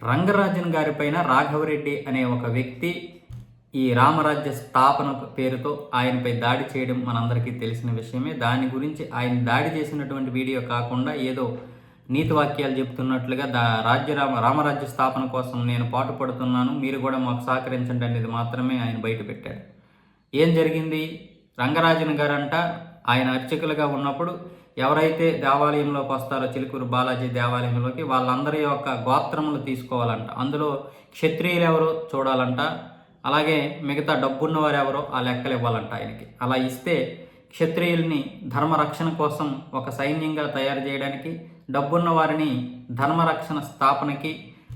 రంగరాజన్ గారి పైన రాఘవరెడ్డి అనే ఒక వ్యక్తి ఈ రామరాజ్య స్థాపన పేరుతో ఆయనపై దాడి చేయడం మనందరికీ తెలిసిన విషయమే. దాని గురించి ఆయన దాడి చేసినటువంటి వీడియో కాకుండా ఏదో నీతి వాక్యాలు చెప్తున్నట్లుగా దా రాజ్యరామ రామరాజ్య స్థాపన కోసం నేను పాటుపడుతున్నాను. మీరు కూడా మాకు సహకరించండి అనేది మాత్రమే ఆయన బయటపెట్టారు ఏం జరిగింది? రంగరాజన్ గారంట ఆయన అర్చకులుగా ఉన్నప్పుడు ఎవరైతే దేవాలయంలోకి వస్తారో చిలుకూరు బాలాజీ దేవాలయంలోకి వాళ్ళందరి యొక్క గోత్రములు తీసుకోవాలంట. అందులో క్షత్రియులు ఎవరో చూడాలంట. అలాగే మిగతా డబ్బున్న వారు ఎవరో ఆ లెక్కలు ఇవ్వాలంట ఆయనకి. అలా ఇస్తే క్షత్రియుల్ని ధర్మరక్షణ కోసం ఒక సైన్యంగా తయారు చేయడానికి డబ్బున్న వారిని ధర్మరక్షణ స్థాపనకి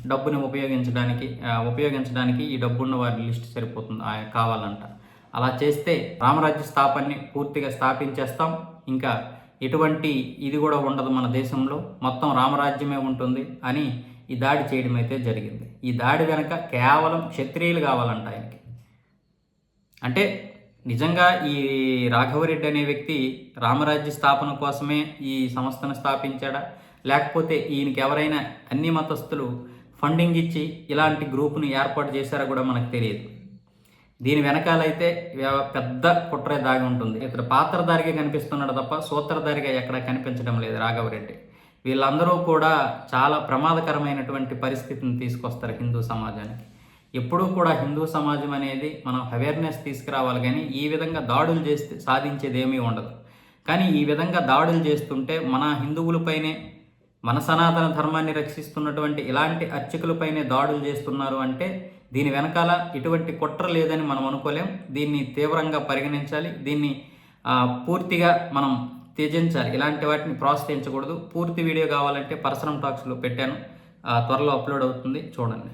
డబ్బుని ఉపయోగించడానికి ఉపయోగించడానికి ఈ డబ్బున్న వారి లిస్ట్ సరిపోతుంది ఆయన కావాలంట. అలా చేస్తే రామరాజ్య స్థాపనని పూర్తిగా స్థాపించేస్తాం. ఇంకా ఎటువంటి ఇది కూడా ఉండదు మన దేశంలో. మొత్తం రామరాజ్యమే ఉంటుంది అని ఈ దాడి చేయడం అయితే జరిగింది. ఈ దాడి వెనక కేవలం క్షత్రియులు కావాలంట ఆయనకి. అంటే నిజంగా ఈ రాఘవరెడ్డి అనే వ్యక్తి రామరాజ్య స్థాపన కోసమే ఈ సంస్థను స్థాపించాడా? లేకపోతే ఈయనకి ఎవరైనా అన్ని మతస్థులు ఫండింగ్ ఇచ్చి ఇలాంటి గ్రూపును ఏర్పాటు చేశారో కూడా మనకు తెలియదు. దీని వెనకాలైతే పెద్ద కుట్రే దాగి ఉంటుంది. ఇతడు పాత్రధారిగా కనిపిస్తున్నాడు తప్ప సూత్రధారిగా ఎక్కడ కనిపించడం లేదు రాఘవరెడ్డి వీళ్ళందరూ కూడా చాలా ప్రమాదకరమైనటువంటి పరిస్థితిని తీసుకొస్తారు హిందూ సమాజానికి. ఎప్పుడూ కూడా హిందూ సమాజం అనేది మనం అవేర్నెస్ తీసుకురావాలి కానీ ఈ విధంగా దాడులు చేస్తే సాధించేది ఏమీ ఉండదు. కానీ ఈ విధంగా దాడులు చేస్తుంటే మన హిందువులపైనే మన సనాతన ధర్మాన్ని రక్షిస్తున్నటువంటి ఇలాంటి అర్చకులపైనే దాడులు చేస్తున్నారు అంటే దీని వెనకాల ఇటువంటి కుట్ర లేదని మనం అనుకోలేం. దీన్ని తీవ్రంగా పరిగణించాలి. దీన్ని పూర్తిగా మనం త్యజించాలి. ఇలాంటి వాటిని ప్రోత్సహించకూడదు. పూర్తి వీడియో కావాలంటే పర్సనల్ టాక్స్లో పెట్టాను. త్వరలో అప్లోడ్ అవుతుంది. చూడండి.